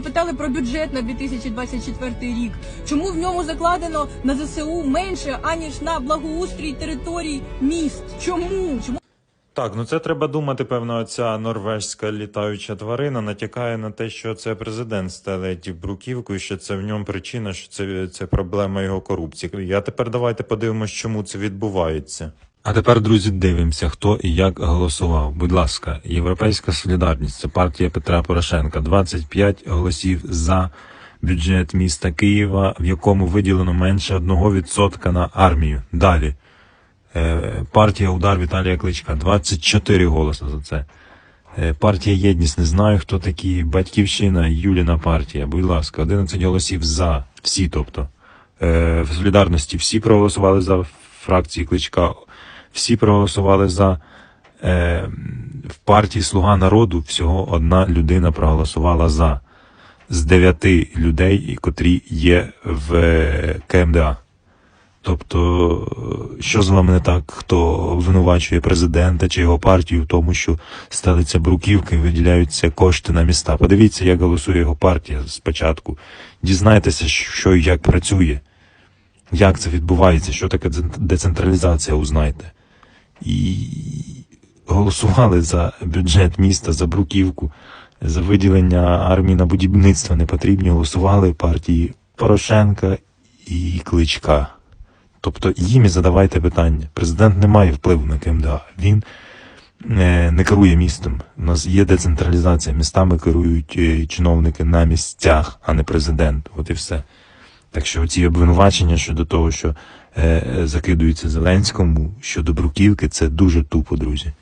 запитали про бюджет на 2024 рік. Чому в ньому закладено на ЗСУ менше аніж на благоустрій територій міст? Чому? Чому Так, ну це треба думати. Певно, ця норвежська літаюча тварина натякає на те, що це президент стелить бруківку, і що це в ньому причина, що це, це проблема його корупції. Я тепер давайте подивимось, чому це відбувається. А тепер, друзі, дивимося, хто і як голосував. Будь ласка, Європейська солідарність, це партія Петра Порошенка. 25 голосів за бюджет міста Києва, в якому виділено менше 1% на армію. Далі. Е, Партія Удар Віталія Кличка 24 голоси за це. Е, Партія Єдність не знаю, хто такі. Батьківщина Юліна партія. Будь ласка, 11 голосів за. Всі, тобто. Е, В солідарності всі проголосували за фракції Кличка, всі проголосували за. Е, В партії Слуга народу всього одна людина проголосувала за з дев'яти людей, котрі є в е, КМДА. Тобто, що з вами не так, хто винувачує президента чи його партію в тому, що стелиться бруківки виділяються кошти на міста. Подивіться, як голосує його партія спочатку. Дізнайтеся, що і як працює, як це відбувається, що таке децентралізація, узнайте. І голосували за бюджет міста, за бруківку, за виділення армії на будівництво не потрібні. Голосували партії Порошенка і Кличка. Тобто їм і задавайте питання. Президент не має впливу на КМДА. Він не, не керує містом. У нас є децентралізація. Містами керують е, чиновники на місцях, а не президент. От і все. Так що ці обвинувачення щодо того, що е, е, закидуються Зеленському щодо бруківки, це дуже тупо, друзі.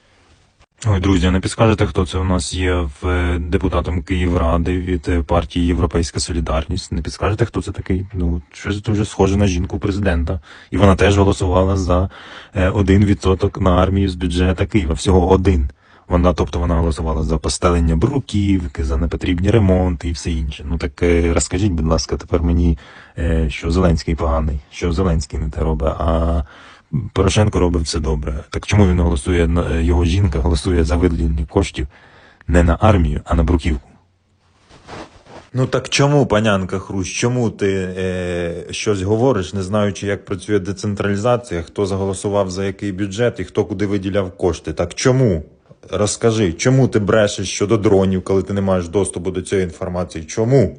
Ой, друзі, не підскажете, хто це у нас є в е, депутатом Київради від е, партії Європейська Солідарність? Не підскажете, хто це такий? Ну, щось дуже схоже на жінку президента. І вона теж голосувала за е, 1% на армію з бюджету Києва. Всього один. Вона, тобто, вона голосувала за постелення бруківки, за непотрібні ремонти і все інше. Ну так е, розкажіть, будь ласка, тепер мені, е, що Зеленський поганий, що Зеленський не те робить, а Порошенко робить все добре. Так чому він голосує на його жінка голосує за виділення коштів не на армію, а на бруківку? Ну так чому, панянка Хрущ, чому ти е, щось говориш, не знаючи, як працює децентралізація, хто заголосував за який бюджет і хто куди виділяв кошти? Так чому? Розкажи, чому ти брешеш щодо дронів, коли ти не маєш доступу до цієї інформації? Чому?